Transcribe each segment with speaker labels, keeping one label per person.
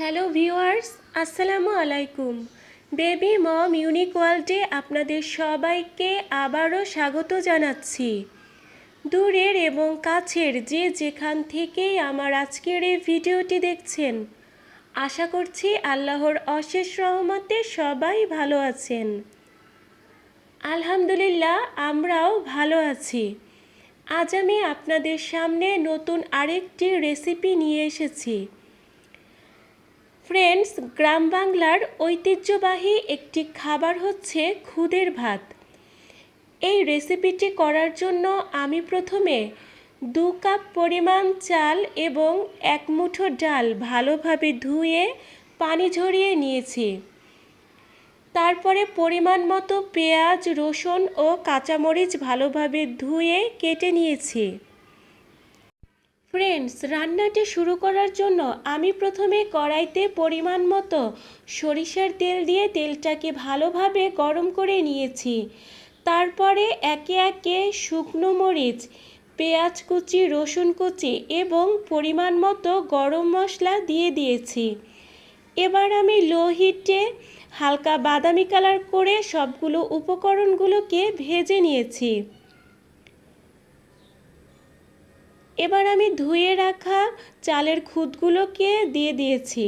Speaker 1: Hello viewers, আসসালামু আলাইকুম। Baby মম unique ওয়ার্ল্ডে আপনাদের সবাইকে আবারও স্বাগত জানাচ্ছি। দূরের এবং কাছের যে যেখান থেকেই আমার আজকের এই ভিডিওটি দেখছেন, আশা করছি আল্লাহর অশেষ রহমতে সবাই ভালো আছেন। আলহামদুলিল্লাহ, আমরাও ভালো আছি। আজ আমি আপনাদের সামনে নতুন আরেকটি রেসিপি নিয়ে এসেছি। ফ্রেন্ডস, গ্রাম বাংলার ঐতিহ্যবাহী একটি খাবার হচ্ছে খুদের ভাত। এই রেসিপিটি করার জন্য আমি প্রথমে দু কাপ পরিমাণ চাল এবং এক মুঠো ডাল ভালোভাবে ধুয়ে পানি ঝরিয়ে নিয়েছি। তারপরে পরিমাণ মতো পেঁয়াজ, রসুন ও কাঁচামরিচ ভালোভাবে ধুয়ে কেটে নিয়েছি। ফ্রেন্ডস রান্নাটি শুরু করার জন্য আমি প্রথমে কড়াইতে পরিমাণ মতো সরিষার তেল দিয়ে তেলটাকে ভালোভাবে গরম করে নিয়েছি। তারপরে একে একে শুকনো মরিচ, পেঁয়াজ কুচি, রসুন কুচি এবং পরিমাণ মতো গরম মশলা দিয়ে দিয়েছি। এবার আমি লো হিটে হালকা বাদামি কালার করে সবগুলো উপকরণগুলোকে ভেজে নিয়েছি। এবার আমি ধুয়ে রাখা চালের খুদগুলোকে দিয়ে দিয়েছি।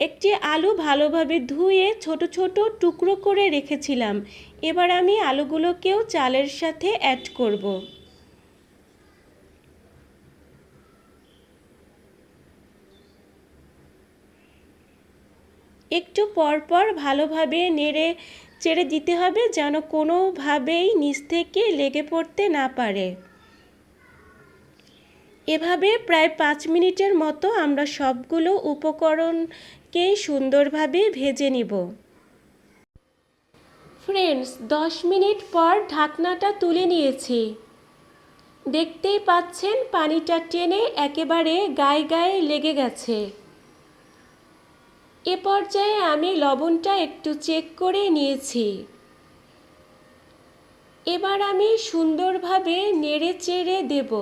Speaker 1: একটি আলু ভালোভাবে ধুয়ে ছোট ছোট টুকরো করে রেখেছিলাম। এবার আমি আলুগুলোকেও চালের সাথে অ্যাড করব। একটু পরপর ভালোভাবে নেড়ে চেড়ে দিতে হবে যেন কোনোভাবেই নিচ থেকে লেগে পড়তে না পারে। এভাবে প্রায় পাঁচ মিনিটের মতো আমরা সবগুলো উপকরণকে সুন্দরভাবে ভেজে নিব। ফ্রেন্ডস দশ মিনিট পর ঢাকনাটা তুলে নিয়েছি। দেখতেই পাচ্ছেন পানিটা টেনে একেবারে গায়ে গায়ে লেগে গেছে। এ পর্যায়ে আমি লবণটা একটু চেক করে নিয়েছি। এবার আমি সুন্দরভাবে নেড়ে চেড়ে দেব।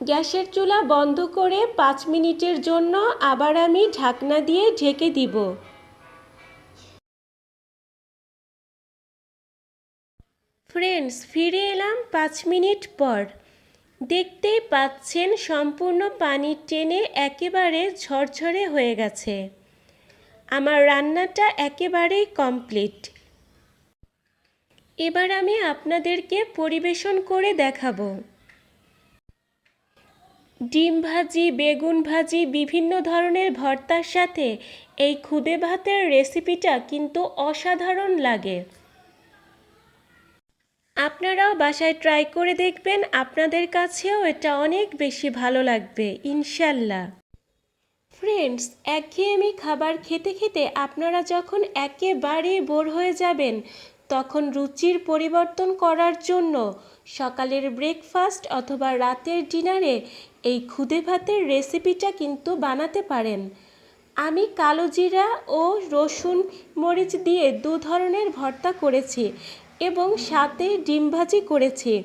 Speaker 1: গ্যাসের চুলা বন্ধ করে পাঁচ মিনিটের জন্য আবার আমি ঢাকনা দিয়ে ঢেকে দিব। ফ্রেন্ডস ফিরে এলাম পাঁচ মিনিট পর। দেখতেই পাচ্ছেন সম্পূর্ণ পানি টেনে একেবারে ঝরঝরে হয়ে গেছে। আমার রান্নাটা একেবারেই কমপ্লিট এবার আমি আপনাদেরকে পরিবেশন করে দেখাবো। ডিম ভাজি, বেগুন ভাজি, বিভিন্ন ধরনের ভর্তার সাথে এই খুদে ভাতের রেসিপিটা কিন্তু অসাধারণ লাগে। আপনারাও বাসায় ট্রাই করে দেখবেন, আপনাদের কাছেও এটা অনেক বেশি ভালো লাগবে, ইনশাল্লাহ। ফ্রেন্ডস একঘেয়েমি খাবার খেতে খেতে আপনারা যখন একেবারে বোর হয়ে যাবেন, তখন রুচির পরিবর্তন করার জন্য সকালের ব্রেকফাস্ট অথবা রাতের ডিনারে এই খুদে ভাতের রেসিপিটা কিন্তু বানাতে পারেন। আমি কালো জিরা ও রসুন মরিচ দিয়ে দু ধরনের ভর্তা করেছি। এবং সাথে ডিম ভাজি করেছি।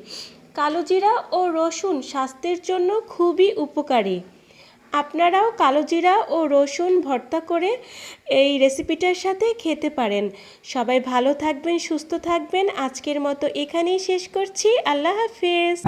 Speaker 1: কালোজিরা ও রসুন স্বাস্থ্যের জন্য খুবই উপকারী। আপনারাও কালোজিরা ও রসুন ভর্তা করে এই রেসিপিটার সাথে খেতে পারেন। সবাই ভালো থাকবেন, সুস্থ থাকবেন। আজকের মতো এখানেই শেষ করছি। আল্লাহ হাফিজ।